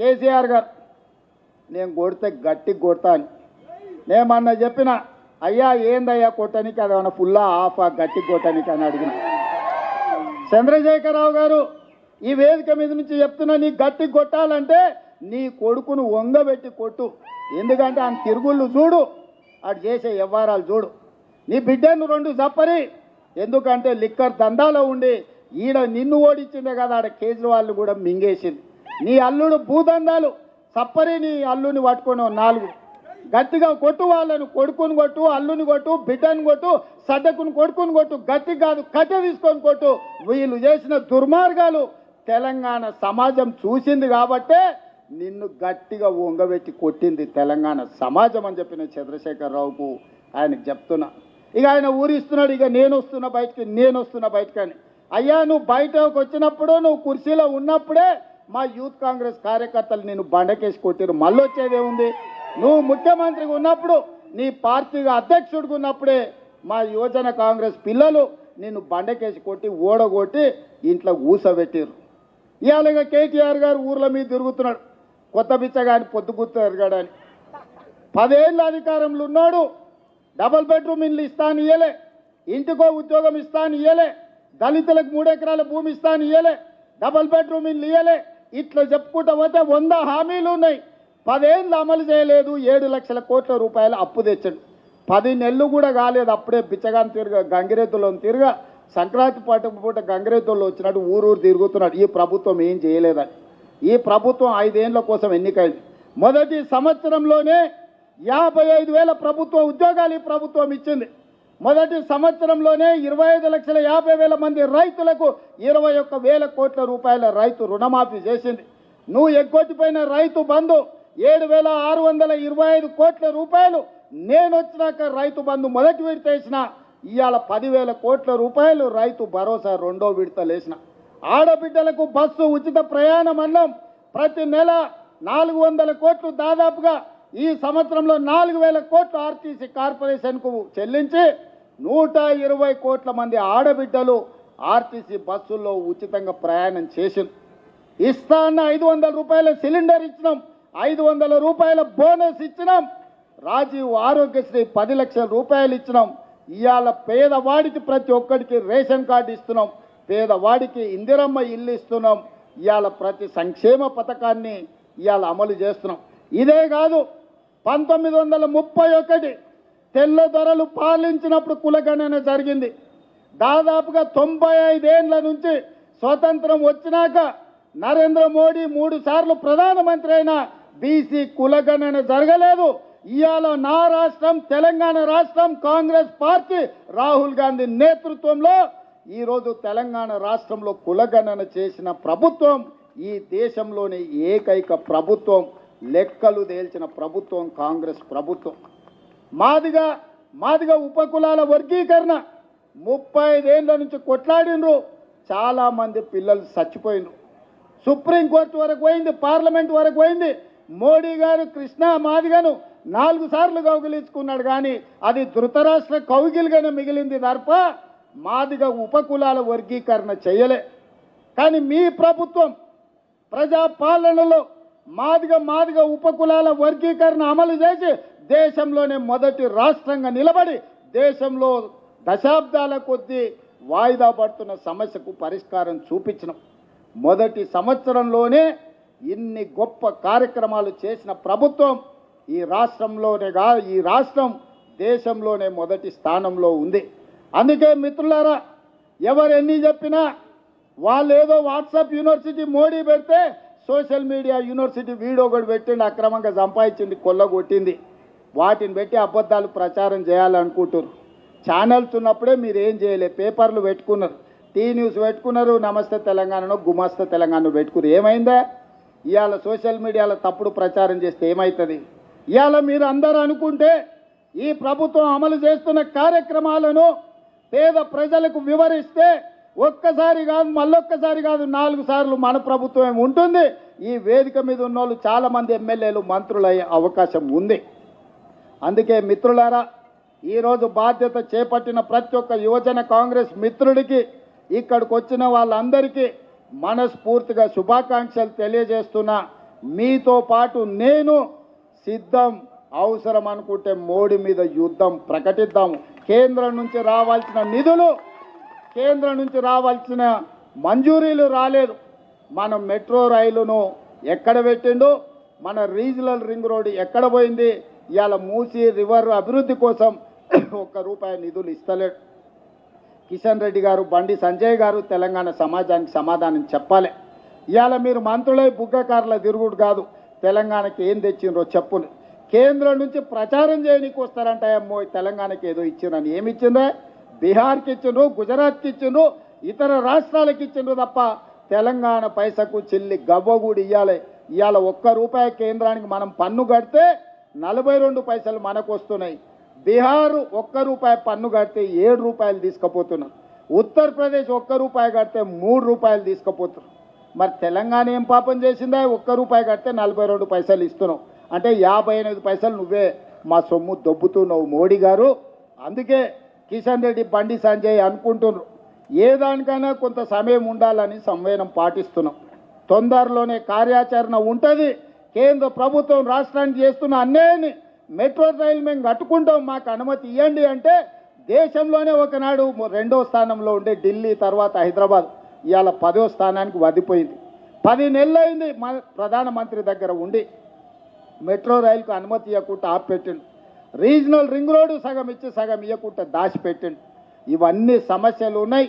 కేసీఆర్ గారు నేను కొడితే గట్టి కొడతా అని. నేమన్నా చెప్పిన అయ్యా ఏందయ్యా కొట్టనికి? అది ఏమన్నా ఫుల్లా ఆఫా గట్టి కొట్టనికి? అని అడిగిన. చంద్రశేఖరరావు గారు ఈ వేదిక మీద నుంచి చెప్తున్నా నీ గట్టి కొట్టాలంటే నీ కొడుకును వంగబెట్టి కొట్టు. ఎందుకంటే ఆయన తిరుగుళ్ళు చూడు అటు చేసే వ్యవహారాలు చూడు. నీ బిడ్డను రెండు చప్పరి. ఎందుకంటే లిక్కర్ దందాలో ఉండి ఈడ నిన్ను ఓడించిందే కదా ఆడ కేజ్రీవాల్ని కూడా మింగేసింది. నీ అల్లుడు భూదందాలు సప్పరి నీ అల్లుని పట్టుకొని నాలుగు. గట్టిగా కొట్టు వాళ్ళను కొడుకుని కొట్టు అల్లుని కొట్టు బిడ్డను కొట్టు సడ్డకుని కొడుకుని కొట్టు గట్టి కాదు కట్టె తీసుకొని కొట్టు. వీళ్ళు చేసిన దుర్మార్గాలు తెలంగాణ సమాజం చూసింది కాబట్టే నిన్ను గట్టిగా వంగబెట్టి కొట్టింది తెలంగాణ సమాజం అని చెప్పిన చంద్రశేఖరరావుకు ఆయనకు చెప్తున్నా. ఇక ఆయన ఊరిస్తున్నాడు ఇక నేను వస్తున్నా బయటికి నేను వస్తున్నా బయటకని అని. అయ్యా నువ్వు బయటకు వచ్చినప్పుడు నువ్వు కుర్చీలో ఉన్నప్పుడే మా యూత్ కాంగ్రెస్ కార్యకర్తలు నేను బండకేసి కొట్టారు మళ్ళీ వచ్చేదేముంది నువ్వు ముఖ్యమంత్రిగా ఉన్నప్పుడు నీ పార్టీగా అధ్యక్షుడిగా ఉన్నప్పుడే మా యువజన కాంగ్రెస్ పిల్లలు నిన్ను బండకేసి కొట్టి ఓడగొట్టి ఇంట్లో ఊసబెట్టారు ఇవాళగా కేటీఆర్ గారు ఊర్ల మీద తిరుగుతున్నాడు. కొత్త బిచ్చగాని పొద్దుగుర్తు ఎరగాడని పదేళ్ళ అధికారంలో ఉన్నాడు. డబల్ బెడ్రూమ్ ఇల్లు ఇస్తాను ఇయ్యలే. ఇంటికో ఉద్యోగం ఇస్తాను ఇయ్యలే. దళితులకు మూడెకరాల భూమి ఇస్తాను ఇయ్యలే. డబల్ బెడ్రూమ్ ఇల్లు ఇయ్యలే. ఇట్లా చెప్పుకుంటా పోతే వంద హామీలు ఉన్నాయి. పదేళ్ళు అమలు చేయలేదు. ఏడు లక్షల కోట్ల రూపాయలు అప్పు తెచ్చాడు. పది నెలలు కూడా కాలేదు. అప్పుడే బిచ్చగాని తిరగ గంగిరెద్దులో తిరగ సంక్రాంతి పాట పూట గంగిరెద్దులు వచ్చినట్టు ఊరూరు తిరుగుతున్నాడు. ఈ ప్రభుత్వం ఏం చేయలేదని. ఈ ప్రభుత్వం ఐదేళ్ళ కోసం ఎన్నికైంది. మొదటి సంవత్సరంలోనే యాభై ఐదు వేల ప్రభుత్వ ఉద్యోగాలు ఈ ప్రభుత్వం ఇచ్చింది. మొదటి సంవత్సరంలోనే ఇరవై ఐదు లక్షల యాభై వేల మంది రైతులకు ఇరవై ఒక్క వేల కోట్ల రూపాయల రైతు రుణమాఫీ చేసింది. నువ్వు ఎగ్గొట్టిపోయిన రైతు బంధు ఏడు వేల ఆరు వందల ఇరవై ఐదు కోట్ల రూపాయలు నేను వచ్చినాక రైతు బంధు మొదటి విడత వేసిన. ఇవాళ పదివేల కోట్ల రూపాయలు రైతు భరోసా రెండో విడతలేసిన ఆడబిడ్డలకు బస్సు ఉచిత ప్రయాణం అన్నం ప్రతి నెల నాలుగు వందల కోట్లు దాదాపుగా ఈ సంవత్సరంలో నాలుగు వేల కోట్లు ఆర్టీసీ కార్పొరేషన్కు చెల్లించి నూట ఇరవై కోట్ల మంది ఆడబిడ్డలు ఆర్టీసీ బస్సుల్లో ఉచితంగా ప్రయాణం చేసింది ఇస్తా అన్న ఐదు వందల రూపాయల సిలిండర్ ఇచ్చినాం. ఐదు వందల రూపాయల బోనస్ ఇచ్చినాం. రాజీవ్ ఆరోగ్యశ్రీ పది లక్షల రూపాయలు ఇచ్చినాం. ఇవాళ పేదవాడికి ప్రతి ఒక్కడికి రేషన్ కార్డు ఇస్తున్నాం. పేదవాడికి ఇందిరమ్మ ఇల్లు ఇస్తున్నాం. ఇవాళ ప్రతి సంక్షేమ పథకాన్ని ఇవాళ అమలు చేస్తున్నాం. ఇదే కాదు పంతొమ్మిది వందల ముప్పై ఒకటి తెల్లదొరలు పాలించినప్పుడు కులగణన జరిగింది. దాదాపుగా తొంభై ఐదేళ్ళ నుంచి స్వతంత్రం వచ్చినాక నరేంద్ర మోడీ మూడు సార్లు ప్రధానమంత్రి అయిన బీసీ కులగణన జరగలేదు. ఇవాళ నా రాష్ట్రం తెలంగాణ రాష్ట్రం కాంగ్రెస్ పార్టీ రాహుల్ గాంధీ నేతృత్వంలో ఈరోజు తెలంగాణ రాష్ట్రంలో కులగణన చేసిన ప్రభుత్వం ఈ దేశంలోని ఏకైక ప్రభుత్వం లెక్కలు తేల్చిన ప్రభుత్వం కాంగ్రెస్ ప్రభుత్వం. మాదిగా మాదిగా ఉపకులాల వర్గీకరణ. ముప్పై ఐదేళ్ళ నుంచి కొట్లాడినరు. చాలామంది పిల్లలు చచ్చిపోయినరు సుప్రీంకోర్టు వరకు పోయింది పార్లమెంట్ వరకు పోయింది. మోడీ గారు కృష్ణా మాదిగను నాలుగు సార్లు కౌగిలించుకున్నాడు కానీ అది ధృతరాష్ట్ర కౌగిలిగానే మిగిలింది తప్ప మాదిగ ఉపకులాల వర్గీకరణ చేయలే. కానీ మీ ప్రభుత్వం ప్రజా పాలనలో మాదిగ మాదిగ ఉపకులాల వర్గీకరణ అమలు చేసి దేశంలోనే మొదటి రాష్ట్రంగా నిలబడి దేశంలో దశాబ్దాల కొద్దీ వాయిదా పడుతున్న సమస్యకు పరిష్కారం చూపించడం మొదటి సంవత్సరంలోనే ఇన్ని గొప్ప కార్యక్రమాలు చేసిన ప్రభుత్వం ఈ రాష్ట్రంలోనే కా ఈ రాష్ట్రం దేశంలోనే మొదటి స్థానంలో ఉంది. అందుకే మిత్రులారా ఎవరు ఎన్ని చెప్పినా వాళ్ళు ఏదో వాట్సాప్ యూనివర్సిటీ మోడీ పెడితే సోషల్ మీడియా యూనివర్సిటీ వీడియో కూడా పెట్టిండి అక్రమంగా సంపాదించింది కొల్లగొట్టింది. వాటిని పెట్టి అబద్ధాలు ప్రచారం చేయాలనుకుంటున్నారు ఛానల్స్ ఉన్నప్పుడే మీరు ఏం చేయలేదు పేపర్లు పెట్టుకున్నారు. టీ న్యూస్ పెట్టుకున్నారు నమస్తే తెలంగాణలో గుమాస్తా తెలంగాణను పెట్టుకున్నారు ఏమైందా? ఇవాళ సోషల్ మీడియాలో తప్పుడు ప్రచారం చేస్తే ఏమవుతుంది ఇవాళ మీరు అందరూ అనుకుంటే ఈ ప్రభుత్వం అమలు చేస్తున్న కార్యక్రమాలను పేద ప్రజలకు వివరిస్తే ఒక్కసారి కాదు మళ్ళొక్కసారి కాదు నాలుగు సార్లు మన ప్రభుత్వం ఉంటుంది. ఈ వేదిక మీద ఉన్న వాళ్ళు చాలామంది ఎమ్మెల్యేలు మంత్రులు అయ్యే అవకాశం ఉంది. అందుకే మిత్రులారా ఈరోజు బాధ్యత చేపట్టిన ప్రతి ఒక్క యువజన కాంగ్రెస్ మిత్రుడికి ఇక్కడికి వచ్చిన వాళ్ళందరికీ మనస్ఫూర్తిగా శుభాకాంక్షలు తెలియజేస్తున్నా. మీతో పాటు నేను సిద్ధం అవసరం అనుకుంటే మోడీ మీద యుద్ధం ప్రకటిద్దాం కేంద్రం నుంచి రావాల్సిన నిధులు కేంద్రం నుంచి రావాల్సిన మంజూరీలు రాలేదు. మన మెట్రో రైలును ఎక్కడ పెట్టిండు? మన రీజనల్ రింగ్ రోడ్ ఎక్కడ పోయింది? ఇవాళ మూసి రివర్ అభివృద్ధి కోసం ఒక్క రూపాయి నిధులు ఇస్తలేడు. కిషన్ రెడ్డి గారు బండి సంజయ్ గారు తెలంగాణ సమాజానికి సమాధానం చెప్పాలి. ఇవాళ మీరు మంత్రులై బుగ్గకారుల తిరుగుడు కాదు తెలంగాణకి ఏం తెచ్చిండ్రో చెప్పులు. కేంద్రం నుంచి ప్రచారం చేయడానికి వస్తారంట అమ్మో తెలంగాణకి ఏదో ఇచ్చిండ్రని. ఏమి ఇచ్చిండ్రా? బీహార్కి ఇచ్చిండ్రు గుజరాత్కి ఇచ్చిండ్రు ఇతర రాష్ట్రాలకు ఇచ్చిండ్రు తప్ప తెలంగాణ పైసకు చెల్లి గవ్వ కూడా ఇవ్వాలి ఇవాళ ఒక్క రూపాయి కేంద్రానికి మనం పన్ను కడితే నలభై రెండు పైసలు మనకు వస్తున్నాయి బీహార్ ఒక్క రూపాయి పన్ను కడితే ఏడు రూపాయలు తీసుకుపోతున్నారు. ఉత్తరప్రదేశ్ ఒక్క రూపాయి కడితే మూడు రూపాయలు తీసుకుపోతున్నారు. మరి తెలంగాణ ఏం పాపం చేసిందా? ఒక్క రూపాయి కడితే నలభై రెండు పైసలు ఇస్తున్నావు. అంటే యాభై ఎనిమిది పైసలు నువ్వే మా సొమ్ము దొబ్బుతున్నావు మోడీ గారు. అందుకే కిషన్ రెడ్డి బండి సంజయ్ అనుకుంటున్నారు. ఏ దానికైనా కొంత సమయం ఉండాలని సంవేదనం పాటిస్తున్నాం. తొందరలోనే కార్యాచరణ ఉంటుంది. కేంద్ర ప్రభుత్వం రాష్ట్రానికి చేస్తున్న అన్యాయాన్ని మెట్రో రైలు మేము కట్టుకుంటాం మాకు అనుమతి ఇవ్వండి అంటే దేశంలోనే ఒకనాడు రెండో స్థానంలో ఉండే ఢిల్లీ తర్వాత హైదరాబాద్ ఇవాళ పదో స్థానానికి వదిపోయింది పది నెలలైంది అయింది మన ప్రధానమంత్రి దగ్గర ఉండి మెట్రో రైలుకు అనుమతి ఇవ్వకుండా ఆపెట్టిండు రీజనల్ రింగ్ రోడ్డు సగం ఇచ్చి సగం ఇవ్వకుండా దాచిపెట్టిండు. ఇవన్నీ సమస్యలు ఉన్నాయి.